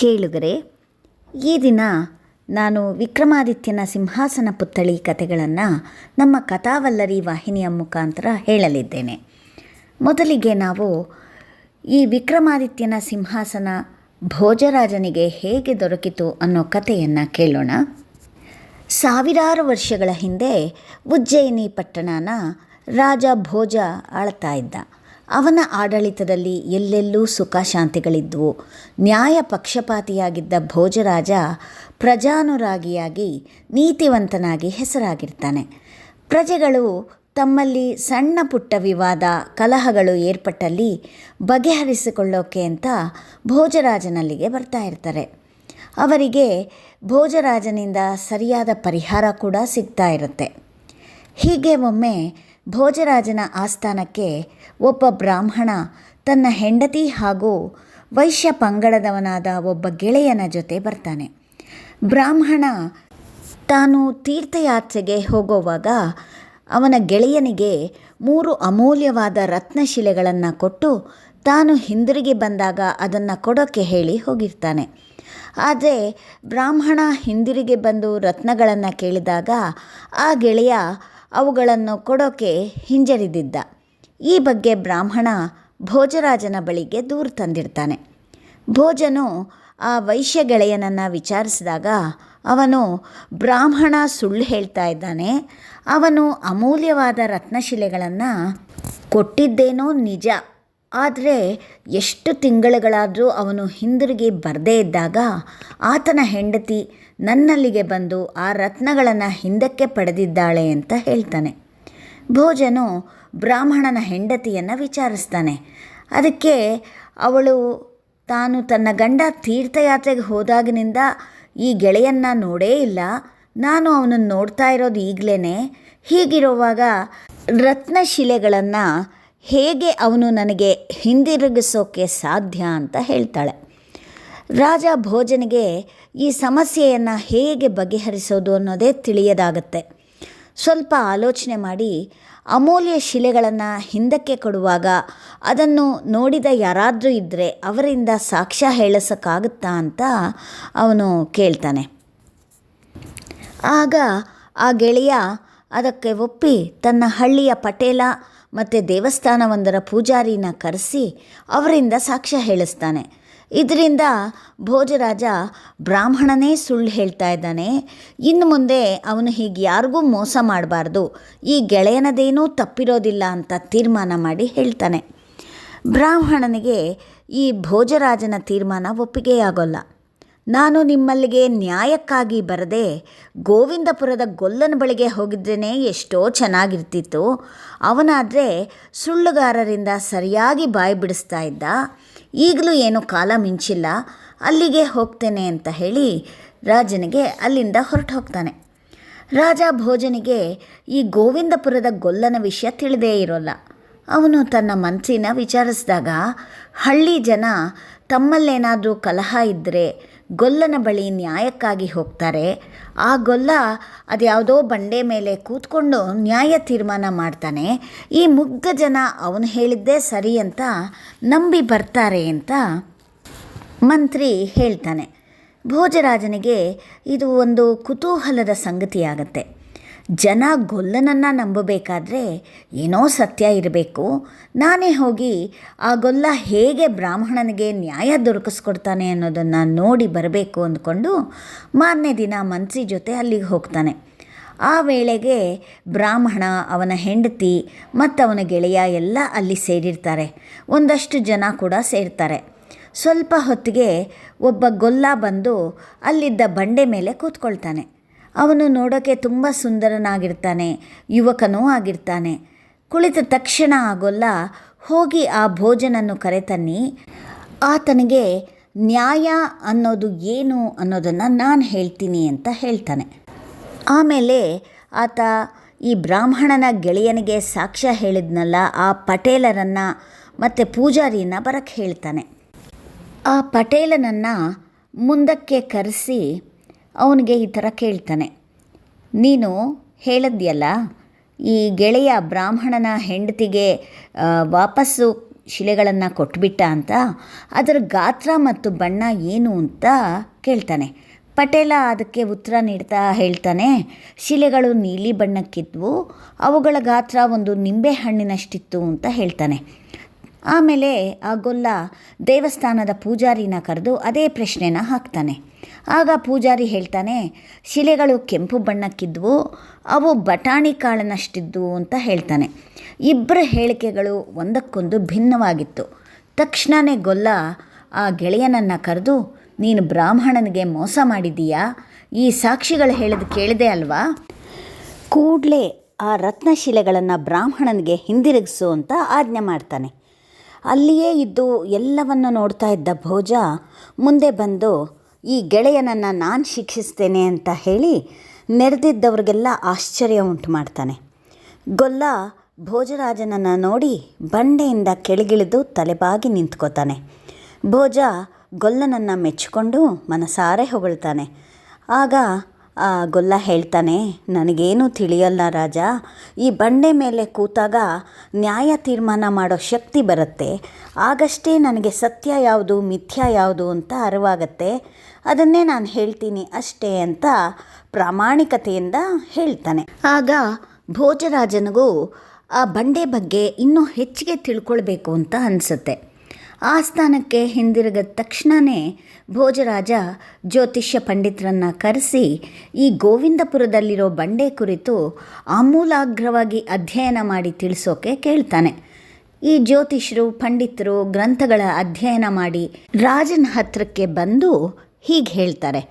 ಕೇಳುಗರೆ, ಈ ದಿನ ನಾನು ವಿಕ್ರಮಾದಿತ್ಯನ ಸಿಂಹಾಸನ ಪುತ್ಥಳಿ ಕಥೆಗಳನ್ನು ನಮ್ಮ ಕಥಾವಲ್ಲರಿ ವಾಹಿನಿಯ ಮುಖಾಂತರ ಹೇಳಲಿದ್ದೇನೆ. ಮೊದಲಿಗೆ ನಾವು ಈ ವಿಕ್ರಮಾದಿತ್ಯನ ಸಿಂಹಾಸನ ಭೋಜರಾಜನಿಗೆ ಹೇಗೆ ದೊರಕಿತು ಅನ್ನೋ ಕಥೆಯನ್ನು ಕೇಳೋಣ. ಸಾವಿರಾರು ವರ್ಷಗಳ ಹಿಂದೆ ಉಜ್ಜಯಿನಿ ಪಟ್ಟಣನ ರಾಜ ಭೋಜ ಆಳ್ತಾ ಇದ್ದ. ಅವನ ಆಡಳಿತದಲ್ಲಿ ಎಲ್ಲೆಲ್ಲೂ ಸುಖ ಶಾಂತಿಗಳಿದ್ವು. ನ್ಯಾಯ ಪಕ್ಷಪಾತಿಯಾಗಿದ್ದ ಭೋಜರಾಜ ಪ್ರಜಾನುರಾಗಿಯಾಗಿ ನೀತಿವಂತನಾಗಿ ಹೆಸರಾಗಿರ್ತಾನೆ. ಪ್ರಜೆಗಳು ತಮ್ಮಲ್ಲಿ ಸಣ್ಣ ಪುಟ್ಟ ವಿವಾದ, ಕಲಹಗಳು ಏರ್ಪಟ್ಟಲ್ಲಿ ಬಗೆಹರಿಸಿಕೊಳ್ಳೋಕೆ ಅಂತ ಭೋಜರಾಜನಲ್ಲಿಗೆ ಬರ್ತಾ ಇರ್ತಾರೆ. ಅವರಿಗೆ ಭೋಜರಾಜನಿಂದ ಸರಿಯಾದ ಪರಿಹಾರ ಕೂಡ ಸಿಗ್ತಾ ಇರುತ್ತೆ. ಹೀಗೆ ಒಮ್ಮೆ ಭೋಜರಾಜನ ಆಸ್ಥಾನಕ್ಕೆ ಒಬ್ಬ ಬ್ರಾಹ್ಮಣ ತನ್ನ ಹೆಂಡತಿ ಹಾಗೂ ವೈಶ್ಯ ಪಂಗಡದವನಾದ ಒಬ್ಬ ಗೆಳೆಯನ ಜೊತೆ ಬರ್ತಾನೆ. ಬ್ರಾಹ್ಮಣ ತಾನು ತೀರ್ಥಯಾತ್ರೆಗೆ ಹೋಗುವಾಗ ಅವನ ಗೆಳೆಯನಿಗೆ ಮೂರು ಅಮೂಲ್ಯವಾದ ರತ್ನಶಿಲೆಗಳನ್ನು ಕೊಟ್ಟು ತಾನು ಹಿಂದಿರುಗಿ ಬಂದಾಗ ಅದನ್ನು ಕೊಡೋಕ್ಕೆ ಹೇಳಿ ಹೋಗಿರ್ತಾನೆ. ಆದರೆ ಬ್ರಾಹ್ಮಣ ಹಿಂದಿರುಗಿ ಬಂದು ರತ್ನಗಳನ್ನು ಕೇಳಿದಾಗ ಆ ಗೆಳೆಯ ಅವುಗಳನ್ನು ಕೊಡೋಕೆ ಹಿಂಜರಿದಿದ್ದ. ಈ ಬಗ್ಗೆ ಬ್ರಾಹ್ಮಣ ಭೋಜರಾಜನ ಬಳಿಗೆ ದೂರು ತಂದಿರ್ತಾನೆ. ಭೋಜನು ಆ ವೈಶ್ಯ ಗೆಳೆಯನನ್ನು ವಿಚಾರಿಸಿದಾಗ ಅವನು ಬ್ರಾಹ್ಮಣ ಸುಳ್ಳು ಹೇಳ್ತಾ ಇದ್ದಾನೆ. ಅವನು ಅಮೂಲ್ಯವಾದ ರತ್ನಶಿಲೆಗಳನ್ನು ಕೊಟ್ಟಿದ್ದೇನೋ ನಿಜ. ಆದರೆ ಎಷ್ಟು ತಿಂಗಳುಗಳಾದರೂ ಅವನು ಹಿಂದಿರುಗಿ ಬರದೇ ಇದ್ದಾಗ ಆತನ ಹೆಂಡತಿ ನನ್ನಲ್ಲಿಗೆ ಬಂದು ಆ ರತ್ನಗಳನ್ನು ಹಿಂದಕ್ಕೆ ಪಡೆದಿದ್ದಾಳೆ ಅಂತ ಹೇಳ್ತಾನೆ. ಭೋಜನು ಬ್ರಾಹ್ಮಣನ ಹೆಂಡತಿಯನ್ನು ವಿಚಾರಿಸ್ತಾನೆ. ಅದಕ್ಕೆ ಅವಳು ತಾನು ತನ್ನ ಗಂಡ ತೀರ್ಥಯಾತ್ರೆಗೆ ಹೋದಾಗಿನಿಂದ ಈ ಗೆಳೆಯನ್ನು ನೋಡೇ ಇಲ್ಲ. ನಾನು ಅವನನ್ನು ನೋಡ್ತಾ ಇರೋದು ಈಗಲೇ ಹೀಗಿರುವಾಗ ರತ್ನಶಿಲೆಗಳನ್ನು ಹೇಗೆ ಅವನು ನನಗೆ ಹಿಂದಿರುಗಿಸೋಕ್ಕೆ ಸಾಧ್ಯ ಅಂತ ಹೇಳ್ತಾಳೆ. ರಾಜ ಭೋಜನಿಗೆ ಈ ಸಮಸ್ಯೆಯನ್ನು ಹೇಗೆ ಬಗೆಹರಿಸೋದು ಅನ್ನೋದೇ ತಿಳಿಯದಾಗತ್ತೆ. ಸ್ವಲ್ಪ ಆಲೋಚನೆ ಮಾಡಿ ಅಮೂಲ್ಯ ಶಿಲೆಗಳನ್ನು ಹಿಂದಕ್ಕೆ ಕೊಡುವಾಗ ಅದನ್ನು ನೋಡಿದ ಯಾರಾದರೂ ಇದ್ದರೆ ಅವರಿಂದ ಸಾಕ್ಷ್ಯ ಹೇಳಿಸೋಕ್ಕಾಗುತ್ತಾ ಅಂತ ಅವನು ಕೇಳ್ತಾನೆ. ಆಗ ಆ ಗೆಳೆಯ ಅದಕ್ಕೆ ಒಪ್ಪಿ ತನ್ನ ಹಳ್ಳಿಯ ಪಟೇಲ ಮತ್ತು ದೇವಸ್ಥಾನವೊಂದರ ಪೂಜಾರಿನ ಕರೆಸಿ ಅವರಿಂದ ಸಾಕ್ಷ್ಯ ಹೇಳಿಸ್ತಾನೆ. ಇದರಿಂದ ಭೋಜರಾಜ ಬ್ರಾಹ್ಮಣನೇ ಸುಳ್ಳು ಹೇಳ್ತಾ ಇದ್ದಾನೆ. ಇನ್ನು ಮುಂದೆ ಅವನು ಹೀಗೆ ಯಾರಿಗೂ ಮೋಸ ಮಾಡಬಾರ್ದು. ಈ ಗೆಳೆಯನದೇನೂ ತಪ್ಪಿರೋದಿಲ್ಲ ಅಂತ ತೀರ್ಮಾನ ಮಾಡಿ ಹೇಳ್ತಾನೆ. ಬ್ರಾಹ್ಮಣನಿಗೆ ಈ ಭೋಜರಾಜನ ತೀರ್ಮಾನ ಒಪ್ಪಿಗೆಯಾಗೋಲ್ಲ. ನಾನು ನಿಮ್ಮಲ್ಲಿಗೆ ನ್ಯಾಯಕ್ಕಾಗಿ ಬರದೆ ಗೋವಿಂದಪುರದ ಗೊಲ್ಲನ ಬಳಿಗೆ ಹೋಗಿದ್ದೇನೆ ಎಷ್ಟೋ ಚೆನ್ನಾಗಿರ್ತಿತ್ತು. ಅವನಾದರೆ ಸುಳ್ಳುಗಾರರಿಂದ ಸರಿಯಾಗಿ ಬಾಯಿ ಬಿಡಿಸ್ತಾ ಇದ್ದ. ಈಗಲೂ ಏನೂ ಕಾಲ ಮಿಂಚಿಲ್ಲ. ಅಲ್ಲಿಗೆ ಹೋಗ್ತೇನೆ ಅಂತ ಹೇಳಿ ರಾಜನಿಗೆ ಅಲ್ಲಿಂದ ಹೊರಟು ಹೋಗ್ತಾನೆ. ರಾಜ ಭೋಜನಿಗೆ ಈ ಗೋವಿಂದಪುರದ ಗೊಲ್ಲನ ವಿಷಯ ತಿಳಿದೇ ಇರೋಲ್ಲ. ಅವನು ತನ್ನ ಮನಸ್ಸಿನ ವಿಚಾರಿಸಿದಾಗ ಹಳ್ಳಿ ಜನ ತಮ್ಮಲ್ಲೇನಾದರೂ ಕಲಹ ಇದ್ದರೆ ಗೊಲ್ಲನ ಬಳಿ ನ್ಯಾಯಕ್ಕಾಗಿ ಹೋಗ್ತಾರೆ. ಆ ಗೊಲ್ಲ ಅದ್ಯಾವುದೋ ಬಂಡೆ ಮೇಲೆ ಕೂತ್ಕೊಂಡು ನ್ಯಾಯ ತೀರ್ಮಾನ ಮಾಡ್ತಾನೆ. ಈ ಮುಗ್ಧ ಜನ ಅವನು ಹೇಳಿದ್ದೇ ಸರಿ ಅಂತ ನಂಬಿ ಬರ್ತಾರೆ ಅಂತ ಮಂತ್ರಿ ಹೇಳ್ತಾನೆ. ಭೋಜರಾಜನಿಗೆ ಇದು ಒಂದು ಕುತೂಹಲದ ಸಂಗತಿಯಾಗತ್ತೆ. ಜನ ಗೊಲ್ಲನನ್ನು ನಂಬಬೇಕಾದ್ರೆ ಏನೋ ಸತ್ಯ ಇರಬೇಕು. ನಾನೇ ಹೋಗಿ ಆ ಗೊಲ್ಲ ಹೇಗೆ ಬ್ರಾಹ್ಮಣನಿಗೆ ನ್ಯಾಯ ದೊರಕಿಸ್ಕೊಡ್ತಾನೆ ಅನ್ನೋದನ್ನು ನೋಡಿ ಬರಬೇಕು ಅಂದ್ಕೊಂಡು ಮಾರನೇ ದಿನ ಮನ್ಸಿ ಜೊತೆ ಅಲ್ಲಿಗೆ ಹೋಗ್ತಾನೆ. ಆ ವೇಳೆಗೆ ಬ್ರಾಹ್ಮಣ, ಅವನ ಹೆಂಡತಿ ಮತ್ತು ಅವನ ಗೆಳೆಯ ಎಲ್ಲ ಅಲ್ಲಿ ಸೇರಿರ್ತಾರೆ. ಒಂದಷ್ಟು ಜನ ಕೂಡ ಸೇರ್ತಾರೆ. ಸ್ವಲ್ಪ ಹೊತ್ತಿಗೆ ಒಬ್ಬ ಗೊಲ್ಲ ಬಂದು ಅಲ್ಲಿದ್ದ ಬಂಡೆ ಮೇಲೆ ಕೂತ್ಕೊಳ್ತಾನೆ. ಅವನು ನೋಡೋಕ್ಕೆ ತುಂಬ ಸುಂದರನಾಗಿರ್ತಾನೆ, ಯುವಕನೂ ಆಗಿರ್ತಾನೆ. ಕುಳಿತ ತಕ್ಷಣ ಆಗೋಲ್ಲ ಹೋಗಿ ಆ ಭೋಜನನ್ನು ಕರೆತನ್ನಿ, ಆತನಿಗೆ ನ್ಯಾಯ ಅನ್ನೋದು ಏನು ಅನ್ನೋದನ್ನು ನಾನು ಹೇಳ್ತೀನಿ ಅಂತ ಹೇಳ್ತಾನೆ. ಆಮೇಲೆ ಆತ ಈ ಬ್ರಾಹ್ಮಣನ ಗೆಳೆಯನಿಗೆ ಸಾಕ್ಷ್ಯ ಹೇಳಿದ್ನಲ್ಲ, ಆ ಪಟೇಲರನ್ನು ಮತ್ತು ಪೂಜಾರಿಯನ್ನು ಬರಕ್ಕೆ ಹೇಳ್ತಾನೆ. ಆ ಪಟೇಲನನ್ನು ಮುಂದಕ್ಕೆ ಕರೆಸಿ ಅವನಿಗೆ ಈ ಥರ ಕೇಳ್ತಾನೆ, ನೀನು ಹೇಳಿದ್ಯಲ್ಲ, ಈ ಗೆಳೆಯ ಬ್ರಾಹ್ಮಣನ ಹೆಂಡತಿಗೆ ವಾಪಸ್ಸು ಶಿಲೆಗಳನ್ನು ಕೊಟ್ಬಿಟ್ಟ ಅಂತ, ಅದರ ಗಾತ್ರ ಮತ್ತು ಬಣ್ಣ ಏನು ಅಂತ ಕೇಳ್ತಾನೆ. ಪಟೇಲ ಅದಕ್ಕೆ ಉತ್ತರ ನೀಡ್ತಾ ಹೇಳ್ತಾನೆ, ಶಿಲೆಗಳು ನೀಲಿ ಬಣ್ಣಕ್ಕಿದ್ವು, ಅವುಗಳ ಗಾತ್ರ ಒಂದು ನಿಂಬೆ ಹಣ್ಣಿನಷ್ಟಿತ್ತು ಅಂತ ಹೇಳ್ತಾನೆ. ಆಮೇಲೆ ಆ ಗೊಲ್ಲ ದೇವಸ್ಥಾನದ ಪೂಜಾರಿನ ಕರೆದು ಅದೇ ಪ್ರಶ್ನೆನ ಹಾಕ್ತಾನೆ. ಆಗ ಪೂಜಾರಿ ಹೇಳ್ತಾನೆ, ಶಿಲೆಗಳು ಕೆಂಪು ಬಣ್ಣಕ್ಕಿದ್ವು, ಅವು ಬಟಾಣಿ ಕಾಳಿನಷ್ಟಿದ್ವು ಅಂತ ಹೇಳ್ತಾನೆ. ಇಬ್ಬರ ಹೇಳಿಕೆಗಳು ಒಂದಕ್ಕೊಂದು ಭಿನ್ನವಾಗಿತ್ತು. ತಕ್ಷಣವೇ ಗೊಲ್ಲ, ಆ ಗೆಳೆಯನನ್ನು ಕರೆದು, ನೀನು ಬ್ರಾಹ್ಮಣನಿಗೆ ಮೋಸ ಮಾಡಿದೀಯಾ ಈ ಸಾಕ್ಷಿಗಳು ಹೇಳಿದ ಕೇಳಿದೆ ಅಲ್ವಾ? ಕೂಡಲೇ ಆ ರತ್ನಶಿಲೆಗಳನ್ನು ಬ್ರಾಹ್ಮಣನಿಗೆ ಹಿಂದಿರುಗಿಸು ಅಂತ ಆಜ್ಞೆ ಮಾಡ್ತಾನೆ. ಅಲ್ಲಿಯೇ ಇದ್ದು ಎಲ್ಲವನ್ನು ನೋಡ್ತಾ ಇದ್ದ ಭೋಜ ಮುಂದೆ ಬಂದು ಈ ಗೆಳೆಯನನ್ನು ನಾನು ಶಿಕ್ಷಿಸ್ತೇನೆ ಅಂತ ಹೇಳಿ ನೆರೆದಿದ್ದವ್ರಿಗೆಲ್ಲ ಆಶ್ಚರ್ಯ ಉಂಟು ಮಾಡ್ತಾನೆ. ಗೊಲ್ಲ ಭೋಜರಾಜನನ್ನು ನೋಡಿ ಬಂಡೆಯಿಂದ ಕೆಳಗಿಳಿದು ತಲೆಬಾಗಿ ನಿಂತ್ಕೋತಾನೆ. ಭೋಜ ಗೊಲ್ಲನನ್ನು ಮೆಚ್ಚಿಕೊಂಡು ಮನಸಾರೆ ಹೊಗಳ್ತಾನೆ. ಆಗ ಗೊಲ್ಲ ಹೇಳ್ತಾನೆ, ನನಗೇನು ತಿಳಿಯಲ್ಲ ರಾಜ. ಈ ಬಂಡೆ ಮೇಲೆ ಕೂತಾಗ ನ್ಯಾಯ ತೀರ್ಮಾನ ಮಾಡೋ ಶಕ್ತಿ ಬರುತ್ತೆ. ಆಗಷ್ಟೇ ನನಗೆ ಸತ್ಯ ಯಾವುದು, ಮಿಥ್ಯ ಯಾವುದು ಅಂತ ಅರಿವಾಗತ್ತೆ. ಅದನ್ನೇ ನಾನು ಹೇಳ್ತೀನಿ ಅಷ್ಟೇ ಅಂತ ಪ್ರಾಮಾಣಿಕತೆಯಿಂದ ಹೇಳ್ತಾನೆ. ಆಗ ಭೋಜರಾಜನಿಗೂ ಆ ಬಂಡೆ ಬಗ್ಗೆ ಇನ್ನೂ ಹೆಚ್ಚಿಗೆ ತಿಳ್ಕೊಳ್ಬೇಕು ಅಂತ ಅನಿಸುತ್ತೆ. ಆಸ್ಥಾನಕ್ಕೆ ಹಿಂದಿರುಗಿದ ತಕ್ಷಣವೇ ಭೋಜರಾಜ ಜ್ಯೋತಿಷ್ಯ ಪಂಡಿತರನ್ನು ಕರೆಸಿ ಈ ಗೋವಿಂದಪುರದಲ್ಲಿರೋ ಬಂಡೆ ಕುರಿತು ಆಮೂಲಾಗ್ರವಾಗಿ ಅಧ್ಯಯನ ಮಾಡಿ ತಿಳಿಸೋಕೆ ಕೇಳ್ತಾನೆ. ಈ ಜ್ಯೋತಿಷರು ಪಂಡಿತರು ಗ್ರಂಥಗಳ ಅಧ್ಯಯನ ಮಾಡಿ ರಾಜನ ಹತ್ರಕ್ಕೆ ಬಂದು ಹೀಗೆ ಹೇಳ್ತಾರೆ.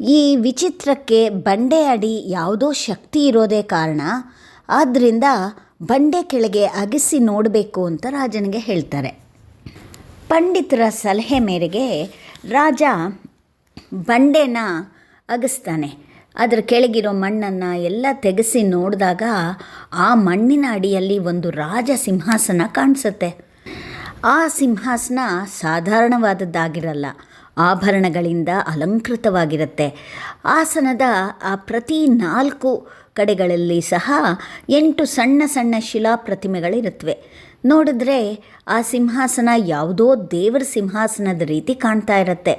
ಈ ವಿಚಿತ್ರಕ್ಕೆ ಬಂಡೆ ಅಡಿ ಯಾವುದೋ ಶಕ್ತಿ ಇರೋದೇ ಕಾರಣ ಆದ್ದರಿಂದ ಬಂಡೆ ಕೆಳಗೆ ಅಗಿಸಿ ನೋಡಬೇಕು ಅಂತ ರಾಜನಿಗೆ ಹೇಳ್ತಾರೆ. ಪಂಡಿತರ ಸಲಹೆ ಮೇರೆಗೆ ರಾಜ ಬಂಡೆನ ಅಗಸ್ತಾನೆ. ಅದರ ಕೆಳಗಿರೋ ಮಣ್ಣನ್ನು ಎಲ್ಲ ತೆಗೆಸಿ ನೋಡಿದಾಗ ಆ ಮಣ್ಣಿನ ಅಡಿಯಲ್ಲಿ ಒಂದು ರಾಜ ಸಿಂಹಾಸನ ಕಾಣಿಸುತ್ತೆ. ಆ ಸಿಂಹಾಸನ ಸಾಧಾರಣವಾದದ್ದಾಗಿರಲ್ಲ, ಆಭರಣಗಳಿಂದ ಅಲಂಕೃತವಾಗಿರುತ್ತೆ. ಆಸನದ ಆ ಪ್ರತಿ ನಾಲ್ಕು ಕಡೆಗಳಲ್ಲಿ ಸಹ ಎಂಟು ಸಣ್ಣ ಸಣ್ಣ ಶಿಲಾ ಪ್ರತಿಮೆಗಳಿರುತ್ತವೆ ನೋಡಿದ್ರೆ ಆ ಸಿಂಹಾಸನ ಯಾವುದೋ ದೇವರ ಸಿಂಹಾಸನದ ರೀತಿ ಕಾಣ್ತಾ ಇರುತ್ತೆ.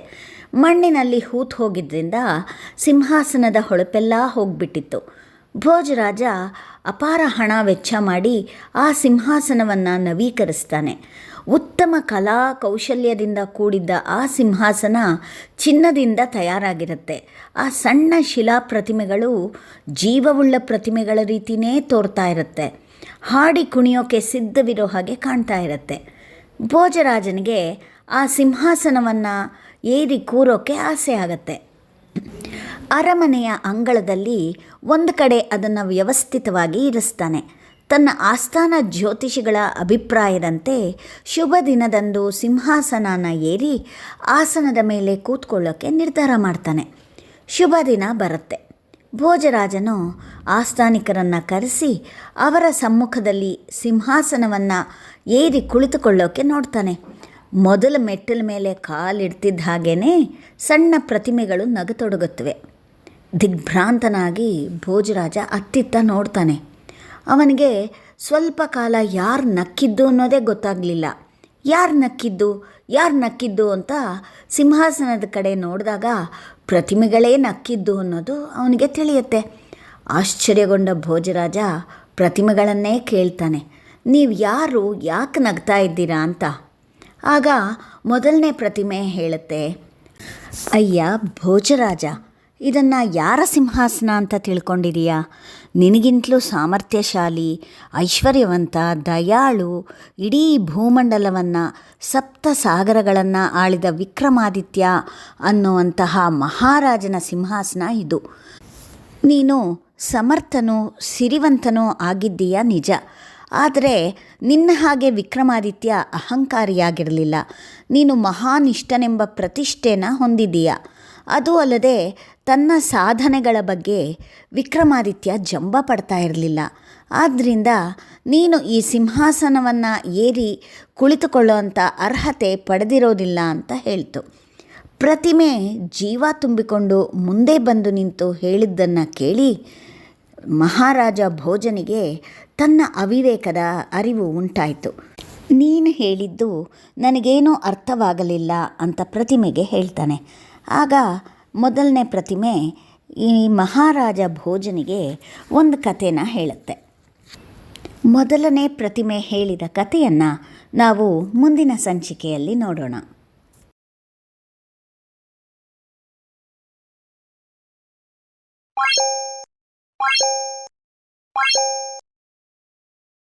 ಮಣ್ಣಿನಲ್ಲಿ ಹೂತು ಹೋಗಿದ್ದರಿಂದ ಸಿಂಹಾಸನದ ಹೊಳಪೆಲ್ಲ ಹೋಗ್ಬಿಟ್ಟಿತ್ತು. ಭೋಜರಾಜ ಅಪಾರ ಹಣ ವೆಚ್ಚ ಮಾಡಿ ಆ ಸಿಂಹಾಸನವನ್ನು ನವೀಕರಿಸ್ತಾನೆ. ಉತ್ತಮ ಕಲಾ ಕೌಶಲ್ಯದಿಂದ ಕೂಡಿದ್ದ ಆ ಸಿಂಹಾಸನ ಚಿನ್ನದಿಂದ ತಯಾರಾಗಿರುತ್ತೆ. ಆ ಸಣ್ಣ ಶಿಲಾ ಪ್ರತಿಮೆಗಳು ಜೀವವುಳ್ಳ ಪ್ರತಿಮೆಗಳ ರೀತಿಯೇ ತೋರ್ತಾ ಇರುತ್ತೆ. ಹಾಡಿ ಕುಣಿಯೋಕೆ ಸಿದ್ಧವಿರೋ ಹಾಗೆ ಕಾಣ್ತಾ ಇರುತ್ತೆ. ಭೋಜರಾಜನಿಗೆ ಆ ಸಿಂಹಾಸನವನ್ನು ಏರಿ ಕೂರೋಕೆ ಆಸೆ ಆಗತ್ತೆ. ಅರಮನೆಯ ಅಂಗಳದಲ್ಲಿ ಒಂದು ಕಡೆ ಅದನ್ನು ವ್ಯವಸ್ಥಿತವಾಗಿ ಇರಿಸ್ತಾನೆ. ತನ್ನ ಆಸ್ಥಾನ ಜ್ಯೋತಿಷಿಗಳ ಅಭಿಪ್ರಾಯದಂತೆ ಶುಭ ದಿನದಂದು ಸಿಂಹಾಸನನ ಏರಿ ಆಸನದ ಮೇಲೆ ಕೂತ್ಕೊಳ್ಳೋಕೆ ನಿರ್ಧಾರ ಮಾಡ್ತಾನೆ. ಶುಭ ದಿನ ಬರುತ್ತೆ. ಭೋಜರಾಜನು ಆಸ್ಥಾನಿಕರನ್ನು ಕರೆಸಿ ಅವರ ಸಮ್ಮುಖದಲ್ಲಿ ಸಿಂಹಾಸನವನ್ನು ಏರಿ ಕುಳಿತುಕೊಳ್ಳೋಕೆ ನೋಡ್ತಾನೆ. ಮೊದಲ ಮೆಟ್ಟಲ ಮೇಲೆ ಕಾಲಿಡ್ತಿದ್ದ ಹಾಗೇ ಸಣ್ಣ ಪ್ರತಿಮೆಗಳು ನಗತೊಡಗುತ್ತವೆ. ದಿಗ್ಭ್ರಾಂತನಾಗಿ ಭೋಜರಾಜ ಅತ್ತಿತ್ತ ನೋಡ್ತಾನೆ. ಅವನಿಗೆ ಸ್ವಲ್ಪ ಕಾಲ ಯಾರು ನಕ್ಕಿದ್ದು ಅನ್ನೋದೇ ಗೊತ್ತಾಗಲಿಲ್ಲ. ಯಾರು ನಕ್ಕಿದ್ದು? ಯಾರು ನಕ್ಕಿದ್ದು ಅಂತ ಸಿಂಹಾಸನದ ಕಡೆ ನೋಡಿದಾಗ ಪ್ರತಿಮೆಗಳೇ ನಕ್ಕಿದ್ದು ಅನ್ನೋದು ಅವನಿಗೆ ತಿಳಿಯುತ್ತೆ. ಆಶ್ಚರ್ಯಗೊಂಡ ಭೋಜರಾಜ ಪ್ರತಿಮೆಗಳನ್ನೇ ಕೇಳ್ತಾನೆ. ನೀವು ಯಾರು, ಯಾಕೆ ನಗ್ತಾ ಇದ್ದೀರಾ ಅಂತ. ಆಗ ಮೊದಲನೇ ಪ್ರತಿಮೆ ಹೇಳುತ್ತೆ, ಅಯ್ಯ ಭೋಜರಾಜ ಇದನ್ನು ಯಾರ ಸಿಂಹಾಸನ ಅಂತ ತಿಳ್ಕೊಂಡಿದೀಯಾ? ನಿನಗಿಂತಲೂ ಸಾಮರ್ಥ್ಯಶಾಲಿ, ಐಶ್ವರ್ಯವಂತ, ದಯಾಳು, ಇಡೀ ಭೂಮಂಡಲವನ್ನು, ಸಪ್ತ ಸಾಗರಗಳನ್ನು ಆಳಿದ ವಿಕ್ರಮಾದಿತ್ಯ ಅನ್ನುವಂತಹ ಮಹಾರಾಜನ ಸಿಂಹಾಸನ ಇದು. ನೀನು ಸಮರ್ಥನೂ ಸಿರಿವಂತನೂ ಆಗಿದ್ದೀಯ ನಿಜ. ಆದರೆ ನಿನ್ನ ಹಾಗೆ ವಿಕ್ರಮಾದಿತ್ಯ ಅಹಂಕಾರಿಯಾಗಿರಲಿಲ್ಲ. ನೀನು ಮಹಾನಿಷ್ಠನೆಂಬ ಪ್ರತಿಷ್ಠೆನ ಹೊಂದಿದೀಯ ಅದು ಅಲ್ಲದೆ ತನ್ನ ಸಾಧನೆಗಳ ಬಗ್ಗೆ ವಿಕ್ರಮಾದಿತ್ಯ ಜಂಬ ಪಡ್ತಾ ಇರಲಿಲ್ಲ. ಆದ್ದರಿಂದ ನೀನು ಈ ಸಿಂಹಾಸನವನ್ನು ಏರಿ ಕುಳಿತುಕೊಳ್ಳುವಂಥ ಅರ್ಹತೆ ಪಡೆದಿರೋದಿಲ್ಲ ಅಂತ ಹೇಳ್ತು. ಪ್ರತಿಮೆ ಜೀವ ತುಂಬಿಕೊಂಡು ಮುಂದೆ ಬಂದು ನಿಂತು ಹೇಳಿದ್ದನ್ನು ಕೇಳಿ ಮಹಾರಾಜ ಭೋಜನಿಗೆ ತನ್ನ ಅವಿವೇಕದ ಅರಿವು ಉಂಟಾಯಿತು. ನೀನು ಹೇಳಿದ್ದು ನನಗೇನೂ ಅರ್ಥವಾಗಲಿಲ್ಲ ಅಂತ ಪ್ರತಿಮೆಗೆ ಹೇಳ್ತಾನೆ. ಆಗ ಮೊದಲನೇ ಪ್ರತಿಮೆ ಈ ಮಹಾರಾಜ ಭೋಜನಿಗೆ ಒಂದು ಕಥೆನ ಹೇಳುತ್ತೆ. ಮೊದಲನೇ ಪ್ರತಿಮೆ ಹೇಳಿದ ಕಥೆಯನ್ನು ನಾವು ಮುಂದಿನ ಸಂಚಿಕೆಯಲ್ಲಿ ನೋಡೋಣ.